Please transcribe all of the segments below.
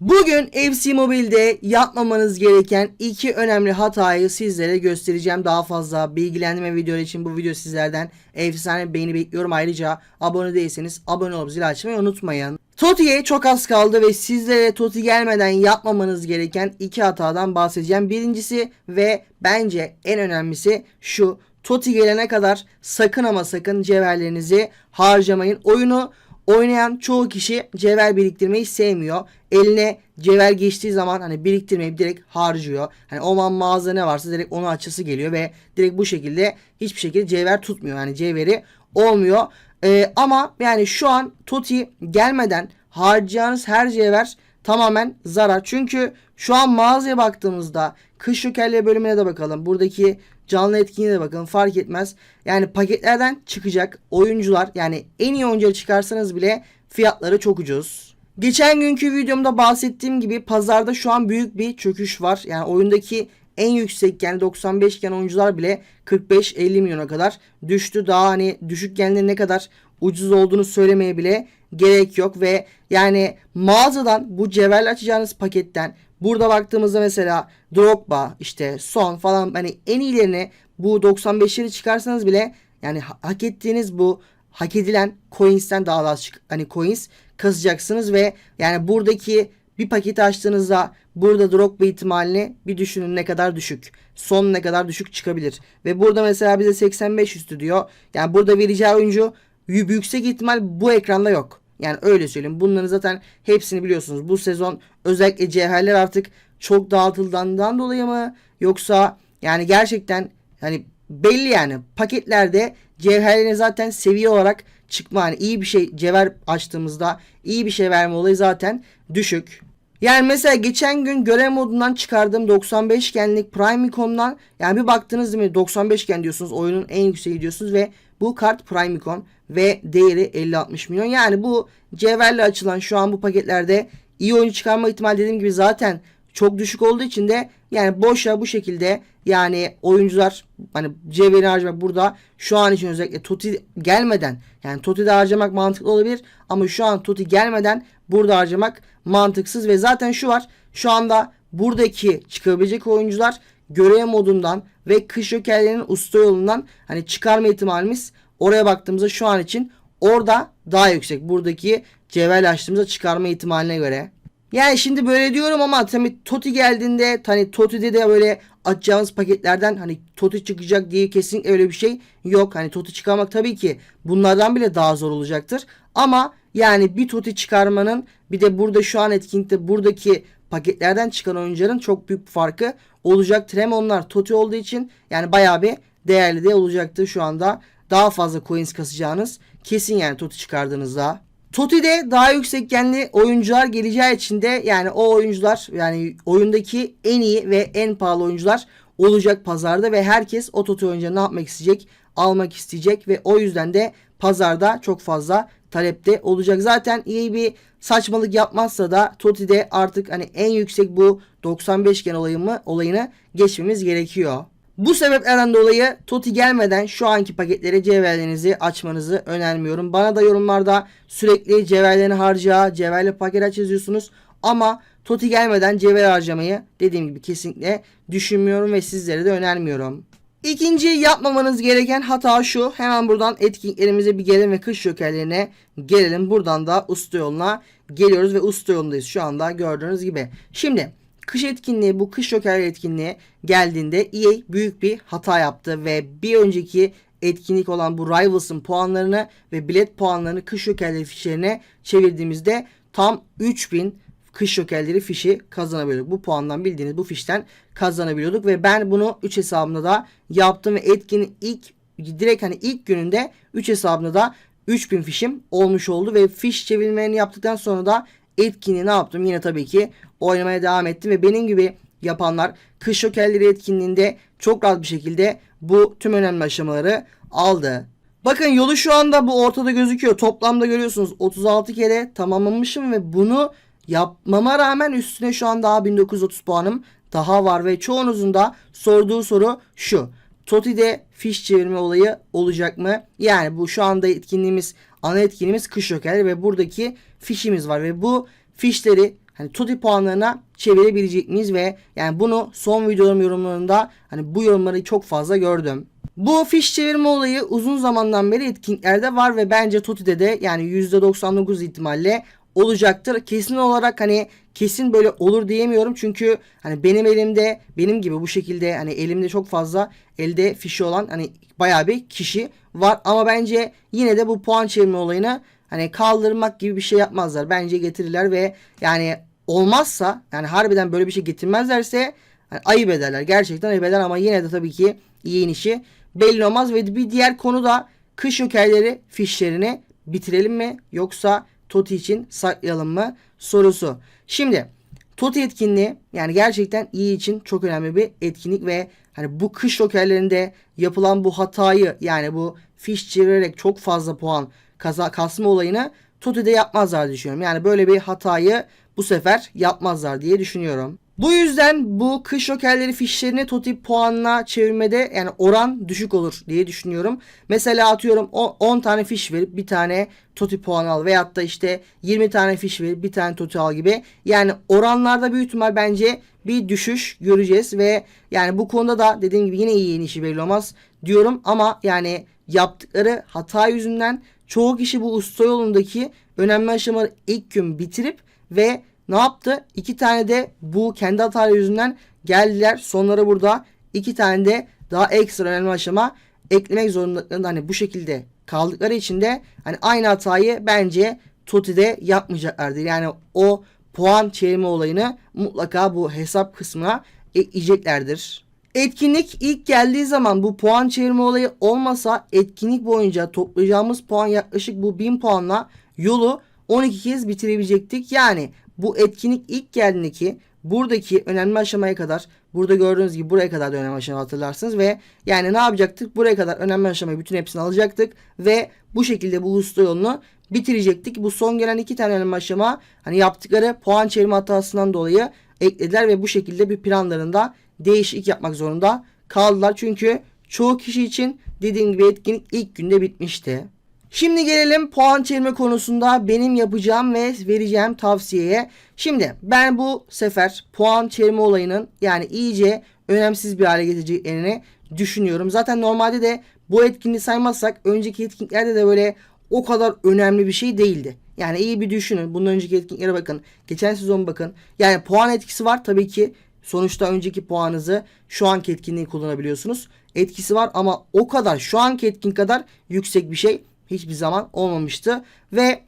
Bugün FC Mobile'de yapmamanız gereken iki önemli hatayı sizlere göstereceğim. Daha fazla bilgilendirme videoları için bu video sizlerden efsane beğeni bekliyorum. Ayrıca abone değilseniz abone olup zil açmayı unutmayın. Toti'ye çok az kaldı ve sizlere Toti gelmeden yapmamanız gereken iki hatadan bahsedeceğim. Birincisi ve bence en önemlisi şu. Toti gelene kadar sakın ama sakın cevherlerinizi harcamayın. Oyunu oynayan çoğu kişi cevher biriktirmeyi sevmiyor. Eline cevher geçtiği zaman hani biriktirmeyip direkt harcıyor. Hani o man mağaza ne varsa direkt onu açısı geliyor ve direkt bu şekilde hiçbir şekilde cevher tutmuyor. Yani cevheri olmuyor. Ee, ama yani şu an Toti gelmeden harcayacağınız her cevher tamamen zarar. Çünkü şu an mağazaya baktığımızda kış jokerleri bölümüne de bakalım. Buradaki canlı etkinliğe de bakın fark etmez. Yani paketlerden çıkacak oyuncular yani en iyi oyuncuları çıkarsanız bile fiyatları çok ucuz. Geçen günkü videomda bahsettiğim gibi pazarda şu an büyük bir çöküş var. Yani oyundaki en yüksek yani 95 iken oyuncular bile 45-50 milyona kadar düştü. Daha hani düşük genlerin ne kadar ucuz olduğunu söylemeye bile gerek yok ve yani mağazadan bu cevherle açacağınız paketten burada baktığımızda mesela Drogba işte Son falan hani en iyilerini bu 95'leri çıkarsanız bile yani ha- hak ettiğiniz bu hak edilen coins'ten daha az çık- hani coins kasacaksınız ve yani buradaki bir paketi açtığınızda burada Drogba ihtimalini bir düşünün ne kadar düşük. Son ne kadar düşük çıkabilir. Ve burada mesela bize 85 üstü diyor. Yani burada vereceği oyuncu yüksek ihtimal bu ekranda yok. Yani öyle söyleyeyim. Bunların zaten hepsini biliyorsunuz. Bu sezon özellikle cevherler artık çok dağıtıldığından dolayı mı yoksa yani gerçekten hani belli yani paketlerde cevherlerin zaten seviye olarak çıkma hani iyi bir şey cevher açtığımızda iyi bir şey verme olayı zaten düşük. Yani mesela geçen gün görev modundan çıkardığım 95 genlik Prime Icon'dan yani bir baktınız değil mi 95 gen diyorsunuz oyunun en yükseği diyorsunuz ve bu kart Prime Icon ve değeri 50-60 milyon. Yani bu cevherle açılan şu an bu paketlerde iyi oyuncu çıkarma ihtimali dediğim gibi zaten çok düşük olduğu için de yani boşa bu şekilde yani oyuncular hani cevheri harcamak burada şu an için özellikle Toti gelmeden yani Toti'de harcamak mantıklı olabilir ama şu an Toti gelmeden burada harcamak mantıksız ve zaten şu var şu anda buradaki çıkabilecek oyuncular görev modundan ve kış jokerlerinin usta yolundan hani çıkarma ihtimalimiz oraya baktığımızda şu an için orada daha yüksek. Buradaki cevherle açtığımızda çıkarma ihtimaline göre. Yani şimdi böyle diyorum ama tabii Toti geldiğinde hani Toti'de de böyle açacağımız paketlerden hani Toti çıkacak diye kesinlikle öyle bir şey yok. Hani Toti çıkarmak tabii ki bunlardan bile daha zor olacaktır. Ama yani bir Toti çıkarmanın bir de burada şu an etkinlikte buradaki paketlerden çıkan oyuncuların çok büyük bir farkı olacaktır. Hem onlar Toti olduğu için yani bayağı bir değerli de olacaktır şu anda. Daha fazla coins kasacağınız kesin yani Toti çıkardığınızda. Toti'de daha yüksek genli oyuncular geleceği için de yani o oyuncular yani oyundaki en iyi ve en pahalı oyuncular olacak pazarda ve herkes o Toti oyuncuları ne yapmak isteyecek? Almak isteyecek ve o yüzden de pazarda çok fazla talepte olacak. Zaten iyi bir saçmalık yapmazsa da Toti'de artık hani en yüksek bu 95 gen olayımı olayını geçmemiz gerekiyor. Bu sebeplerden dolayı Toti gelmeden şu anki paketlere cevherlerinizi açmanızı önermiyorum. Bana da yorumlarda sürekli cevherlerini harca, cevherli paket aç yazıyorsunuz. Ama Toti gelmeden cevher harcamayı dediğim gibi kesinlikle düşünmüyorum ve sizlere de önermiyorum. İkinci yapmamanız gereken hata şu. Hemen buradan etkinliklerimize bir gelelim ve kış jokerlerine gelelim. Buradan da usta yoluna geliyoruz ve usta yolundayız şu anda gördüğünüz gibi. Şimdi kış etkinliği bu kış joker etkinliği geldiğinde EA büyük bir hata yaptı ve bir önceki etkinlik olan bu Rivals'ın puanlarını ve bilet puanlarını kış jokerleri fişlerine çevirdiğimizde tam 3000 kış jokerleri fişi kazanabiliyorduk. Bu puandan bildiğiniz bu fişten kazanabiliyorduk ve ben bunu 3 hesabımda da yaptım ve etkinin ilk direkt hani ilk gününde 3 hesabımda da 3000 fişim olmuş oldu ve fiş çevirmelerini yaptıktan sonra da etkinliği ne yaptım? Yine tabii ki oynamaya devam ettim ve benim gibi yapanlar kış jokerleri etkinliğinde çok rahat bir şekilde bu tüm önemli aşamaları aldı. Bakın yolu şu anda bu ortada gözüküyor. Toplamda görüyorsunuz 36 kere tamamlamışım ve bunu yapmama rağmen üstüne şu an daha 1930 puanım daha var ve çoğunuzun da sorduğu soru şu. Toti'de fiş çevirme olayı olacak mı? Yani bu şu anda etkinliğimiz ana etkinliğimiz kış jokerleri ve buradaki fişimiz var ve bu fişleri hani TOTI puanlarına çevirebilecek miyiz ve yani bunu son videolarım yorumlarında hani bu yorumları çok fazla gördüm. Bu fiş çevirme olayı uzun zamandan beri etkinliklerde var ve bence TOTI'de de yani %99 ihtimalle olacaktır. Kesin olarak hani kesin böyle olur diyemiyorum çünkü hani benim elimde benim gibi bu şekilde hani elimde çok fazla elde fişi olan hani bayağı bir kişi var ama bence yine de bu puan çevirme olayını hani kaldırmak gibi bir şey yapmazlar. Bence getirirler ve yani olmazsa yani harbiden böyle bir şey getirmezlerse hani ayıp ederler. Gerçekten ayıp eder ama yine de tabii ki iyi inişi belli olmaz ve bir diğer konu da kış jokerleri fişlerini bitirelim mi yoksa Toti için saklayalım mı sorusu. Şimdi Toti etkinliği yani gerçekten iyi için çok önemli bir etkinlik ve hani bu kış jokerlerinde yapılan bu hatayı yani bu fiş çevirerek çok fazla puan kaza kasma olayını Toti'de yapmazlar düşünüyorum. Yani böyle bir hatayı bu sefer yapmazlar diye düşünüyorum. Bu yüzden bu kış jokerleri fişlerini Toti puanına çevirmede yani oran düşük olur diye düşünüyorum. Mesela atıyorum o- 10 tane fiş verip bir tane Toti puan al veyahut da işte 20 tane fiş verip bir tane Toti al gibi. Yani oranlarda büyük ihtimal bence bir düşüş göreceğiz ve yani bu konuda da dediğim gibi yine iyi inişi belli olmaz diyorum ama yani yaptıkları hata yüzünden çoğu kişi bu usta yolundaki önemli aşamaları ilk gün bitirip ve ne yaptı? İki tane de bu kendi hataları yüzünden geldiler. Sonlara burada iki tane de daha ekstra önemli aşama eklemek zorundalıklarında hani bu şekilde kaldıkları için de hani aynı hatayı bence Toti'de yapmayacaklardır. Yani o puan çevirme olayını mutlaka bu hesap kısmına ekleyeceklerdir. Etkinlik ilk geldiği zaman bu puan çevirme olayı olmasa etkinlik boyunca toplayacağımız puan yaklaşık bu 1000 puanla yolu 12 kez bitirebilecektik. Yani bu etkinlik ilk geldiğindeki buradaki önemli aşamaya kadar burada gördüğünüz gibi buraya kadar da önemli aşama hatırlarsınız ve yani ne yapacaktık? Buraya kadar önemli aşamayı bütün hepsini alacaktık ve bu şekilde bu usta yolunu bitirecektik. Bu son gelen iki tane önemli aşama hani yaptıkları puan çevirme hatasından dolayı eklediler ve bu şekilde bir planlarında değişiklik yapmak zorunda kaldılar. Çünkü çoğu kişi için dediğim gibi etkinlik ilk günde bitmişti. Şimdi gelelim puan çevirme konusunda benim yapacağım ve vereceğim tavsiyeye. Şimdi ben bu sefer puan çevirme olayının yani iyice önemsiz bir hale getireceklerini düşünüyorum. Zaten normalde de bu etkinliği saymazsak önceki etkinliklerde de böyle o kadar önemli bir şey değildi. Yani iyi bir düşünün. Bundan önceki etkinliklere bakın. Geçen sezon bakın. Yani puan etkisi var tabii ki. Sonuçta önceki puanınızı şu anki etkinliği kullanabiliyorsunuz. Etkisi var ama o kadar şu anki etkin kadar yüksek bir şey hiçbir zaman olmamıştı. Ve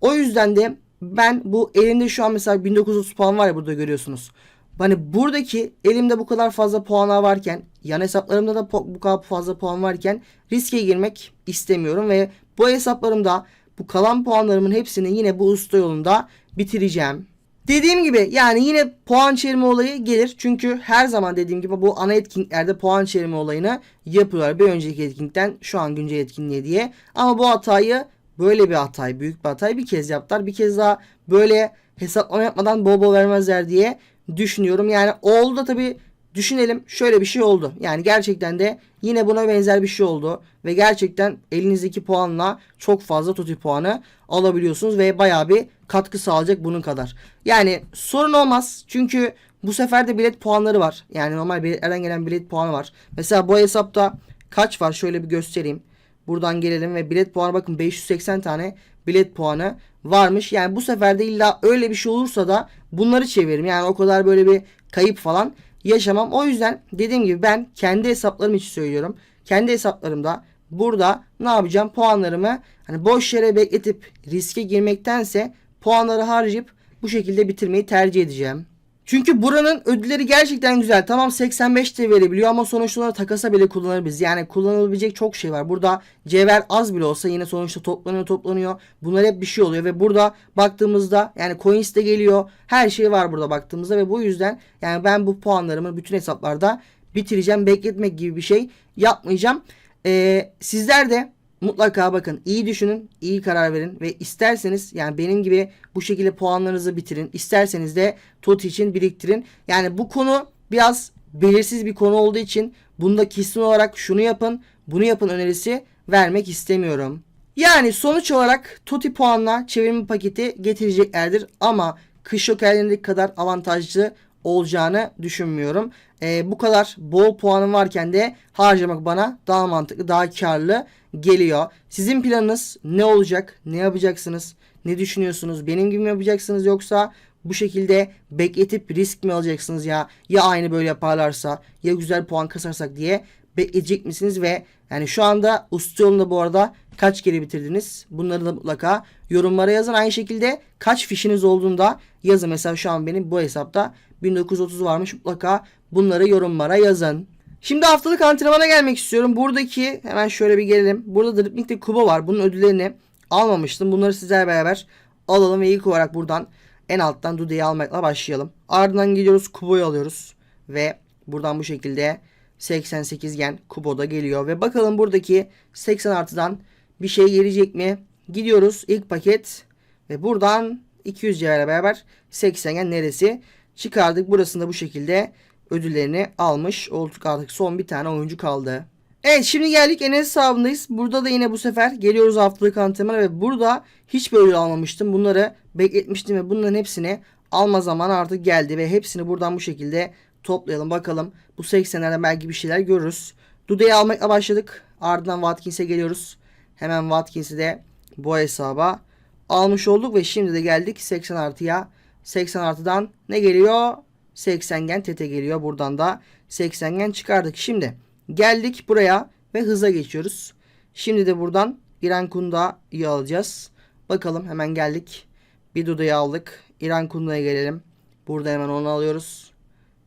o yüzden de ben bu elimde şu an mesela 1930 puan var ya burada görüyorsunuz. Hani buradaki elimde bu kadar fazla puanlar varken yan hesaplarımda da bu kadar fazla puan varken riske girmek istemiyorum ve bu hesaplarımda bu kalan puanlarımın hepsini yine bu usta yolunda bitireceğim. Dediğim gibi yani yine puan çevirme olayı gelir. Çünkü her zaman dediğim gibi bu ana etkinliklerde puan çevirme olayını yapıyorlar. Bir önceki etkinlikten şu an güncel etkinliğe diye. Ama bu hatayı böyle bir hatayı, büyük bir hatayı bir kez yaptılar. Bir kez daha böyle hesaplama yapmadan bol bol vermezler diye düşünüyorum. Yani oldu da tabii düşünelim şöyle bir şey oldu. Yani gerçekten de yine buna benzer bir şey oldu. Ve gerçekten elinizdeki puanla çok fazla tutu puanı alabiliyorsunuz. Ve bayağı bir katkı sağlayacak bunun kadar. Yani sorun olmaz. Çünkü bu sefer de bilet puanları var. Yani normal biletlerden gelen bilet puanı var. Mesela bu hesapta kaç var şöyle bir göstereyim. Buradan gelelim ve bilet puanı bakın 580 tane bilet puanı varmış. Yani bu sefer de illa öyle bir şey olursa da bunları çeviririm. Yani o kadar böyle bir kayıp falan yaşamam. O yüzden dediğim gibi ben kendi hesaplarım için söylüyorum. Kendi hesaplarımda burada ne yapacağım? Puanlarımı hani boş yere bekletip riske girmektense puanları harcayıp bu şekilde bitirmeyi tercih edeceğim. Çünkü buranın ödülleri gerçekten güzel. Tamam 85 de verebiliyor ama sonuçta onları takasa bile kullanabiliriz. Yani kullanılabilecek çok şey var. Burada cevher az bile olsa yine sonuçta toplanıyor toplanıyor. Bunlar hep bir şey oluyor ve burada baktığımızda yani coins de geliyor. Her şey var burada baktığımızda ve bu yüzden yani ben bu puanlarımı bütün hesaplarda bitireceğim. Bekletmek gibi bir şey yapmayacağım. Ee, sizler de Mutlaka bakın iyi düşünün, iyi karar verin ve isterseniz yani benim gibi bu şekilde puanlarınızı bitirin. İsterseniz de TOTI için biriktirin. Yani bu konu biraz belirsiz bir konu olduğu için bunda kesin olarak şunu yapın, bunu yapın önerisi vermek istemiyorum. Yani sonuç olarak TOTI puanla çevirme paketi getireceklerdir ama kış jokerlerindeki kadar avantajlı olacağını düşünmüyorum. Ee, bu kadar bol puanım varken de harcamak bana daha mantıklı, daha karlı geliyor. Sizin planınız ne olacak? Ne yapacaksınız? Ne düşünüyorsunuz? Benim gibi mi yapacaksınız yoksa bu şekilde bekletip risk mi alacaksınız ya? Ya aynı böyle yaparlarsa ya güzel puan kasarsak diye bekleyecek misiniz ve yani şu anda usta yolunda bu arada kaç kere bitirdiniz? Bunları da mutlaka yorumlara yazın. Aynı şekilde kaç fişiniz olduğunda yazın. Mesela şu an benim bu hesapta 1930 varmış. Mutlaka bunları yorumlara yazın. Şimdi haftalık antrenmana gelmek istiyorum. Buradaki hemen şöyle bir gelelim. Burada Dripling'de kuba var. Bunun ödüllerini almamıştım. Bunları sizlerle beraber alalım ve ilk olarak buradan en alttan Dude'yi almakla başlayalım. Ardından gidiyoruz Kubo'yu alıyoruz. Ve buradan bu şekilde 88 gen Kubo'da geliyor. Ve bakalım buradaki 80 artıdan bir şey gelecek mi? Gidiyoruz ilk paket. Ve buradan 200 cevherle beraber 80 gen neresi? Çıkardık. Burasında bu şekilde ödüllerini almış olduk artık. Son bir tane oyuncu kaldı. Evet şimdi geldik Enes hesabındayız. Burada da yine bu sefer geliyoruz haftalık antrenmana ve burada hiç böyle almamıştım. Bunları bekletmiştim ve bunların hepsini alma zamanı artık geldi ve hepsini buradan bu şekilde toplayalım bakalım. Bu 80'lerden belki bir şeyler görürüz. Dude'yi almakla başladık. Ardından Watkins'e geliyoruz. Hemen Watkins'i de bu hesaba almış olduk ve şimdi de geldik 80 artıya. 80 artıdan ne geliyor? 80 gen tete geliyor. Buradan da 80 gen çıkardık. Şimdi geldik buraya ve hıza geçiyoruz. Şimdi de buradan İran Kunda'yı alacağız. Bakalım hemen geldik. Bir Duda'yı aldık. İran Kunda'ya gelelim. Burada hemen onu alıyoruz.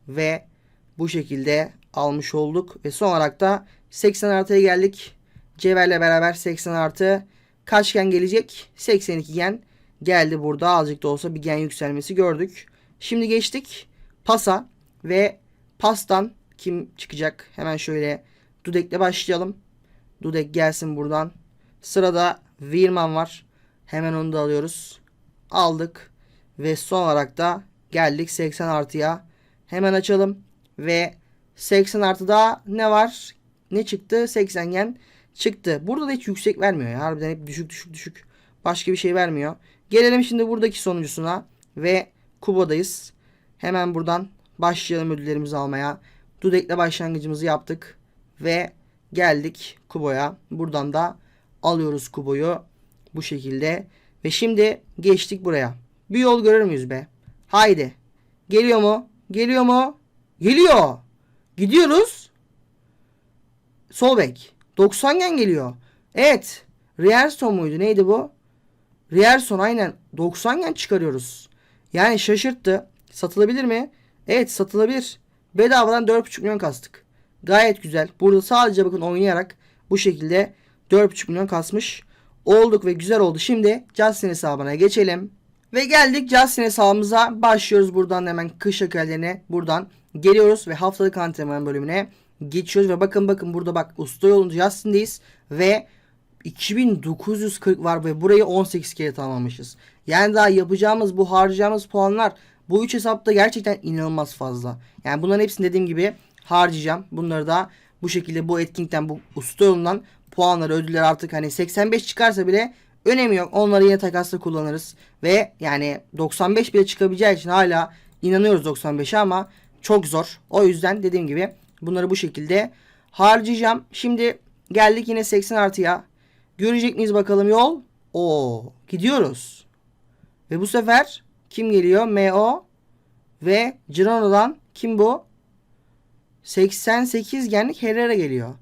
Ve bu şekilde almış olduk. Ve son olarak da 80 artıya geldik. Cevher'le beraber 80 artı kaç gen gelecek? 82 gen geldi burada. Azıcık da olsa bir gen yükselmesi gördük. Şimdi geçtik pasa ve pastan kim çıkacak? Hemen şöyle Dudek'le başlayalım. Dudek gelsin buradan. Sırada Wirman var. Hemen onu da alıyoruz. Aldık. Ve son olarak da geldik 80 artıya. Hemen açalım. Ve 80 artıda ne var? Ne çıktı? 80 gen çıktı. Burada da hiç yüksek vermiyor ya. Harbiden hep düşük düşük düşük. Başka bir şey vermiyor. Gelelim şimdi buradaki sonuncusuna. Ve Kuba'dayız. Hemen buradan başlayalım ödüllerimizi almaya. Dudek'le başlangıcımızı yaptık. Ve geldik Kubo'ya. Buradan da alıyoruz Kubo'yu. Bu şekilde. Ve şimdi geçtik buraya. Bir yol görür müyüz be? Haydi. Geliyor mu? Geliyor mu? Geliyor. Gidiyoruz. Sol bek. 90 gen geliyor. Evet. Rierson muydu? Neydi bu? Rierson aynen. 90 gen çıkarıyoruz. Yani şaşırttı. Satılabilir mi? Evet satılabilir. Bedavadan 4.5 milyon kastık. Gayet güzel. Burada sadece bakın oynayarak bu şekilde 4.5 milyon kasmış olduk ve güzel oldu. Şimdi Justin hesabına geçelim. Ve geldik Justin hesabımıza. Başlıyoruz buradan hemen kış jokerlerine. Buradan geliyoruz ve haftalık antrenman bölümüne geçiyoruz. Ve bakın bakın burada bak usta yolunda Justin'deyiz. Ve 2940 var ve burayı 18 kere tamamlamışız. Yani daha yapacağımız bu harcayacağımız puanlar bu 3 hesapta gerçekten inanılmaz fazla. Yani bunların hepsini dediğim gibi harcayacağım. Bunları da bu şekilde bu etkinlikten bu usta yolundan puanları ödüller artık hani 85 çıkarsa bile önemi yok. Onları yine takasla kullanırız. Ve yani 95 bile çıkabileceği için hala inanıyoruz 95'e ama çok zor. O yüzden dediğim gibi bunları bu şekilde harcayacağım. Şimdi geldik yine 80 artıya. Görecek miyiz bakalım yol? Oo, gidiyoruz. Ve bu sefer kim geliyor? MO ve Gironda'dan kim bu? 88 genlik Herrera geliyor.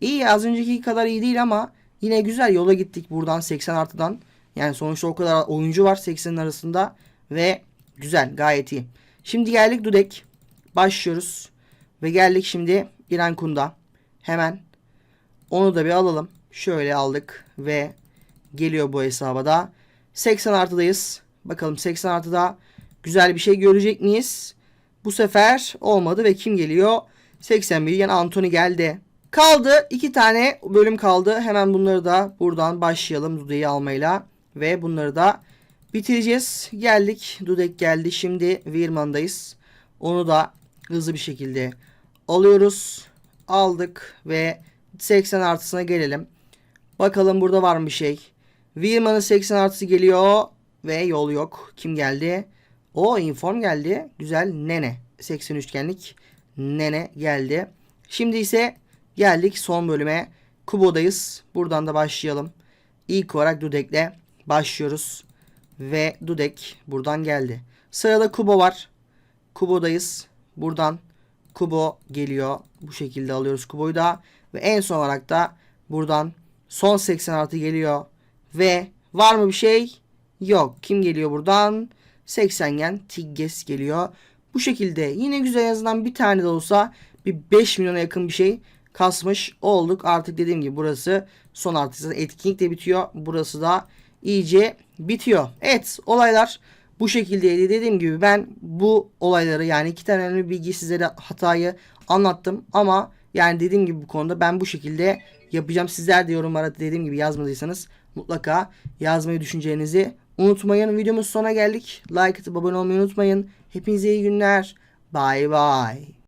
İyi az önceki kadar iyi değil ama yine güzel yola gittik buradan 80 artıdan. Yani sonuçta o kadar oyuncu var 80'in arasında ve güzel gayet iyi. Şimdi geldik Dudek. Başlıyoruz. Ve geldik şimdi İran Kunda. Hemen onu da bir alalım. Şöyle aldık ve geliyor bu hesaba da. 80 artıdayız. Bakalım 80 artıda güzel bir şey görecek miyiz? Bu sefer olmadı ve kim geliyor? 81 yani Anthony geldi. Kaldı iki tane bölüm kaldı. Hemen bunları da buradan başlayalım Dude'yi almayla. Ve bunları da bitireceğiz. Geldik. Dudek geldi. Şimdi Virman'dayız. Onu da hızlı bir şekilde alıyoruz. Aldık ve 80 artısına gelelim. Bakalım burada var mı bir şey. Virman'ın 80 artısı geliyor ve yol yok. Kim geldi? O inform geldi. Güzel. Nene. 80 üçgenlik nene geldi. Şimdi ise geldik son bölüme. Kubo'dayız. Buradan da başlayalım. İlk olarak Dudek'le başlıyoruz. Ve Dudek buradan geldi. Sırada Kubo var. Kubo'dayız. Buradan Kubo geliyor. Bu şekilde alıyoruz Kubo'yu da. Ve en son olarak da buradan son 80 artı geliyor. Ve var mı bir şey? Yok. Kim geliyor buradan? 80 gen Tigges geliyor. Bu şekilde yine güzel en azından bir tane de olsa bir 5 milyona yakın bir şey kasmış olduk. Artık dediğim gibi burası son artık etkinlik de bitiyor. Burası da iyice bitiyor. Evet olaylar bu şekildeydi. Dediğim gibi ben bu olayları yani iki tane önemli bilgi sizlere hatayı anlattım. Ama yani dediğim gibi bu konuda ben bu şekilde yapacağım. Sizler de yorumlara dediğim gibi yazmadıysanız mutlaka yazmayı düşüneceğinizi unutmayın. Videomuz sonuna geldik. Like atıp abone olmayı unutmayın. Hepinize iyi günler. Bye bye.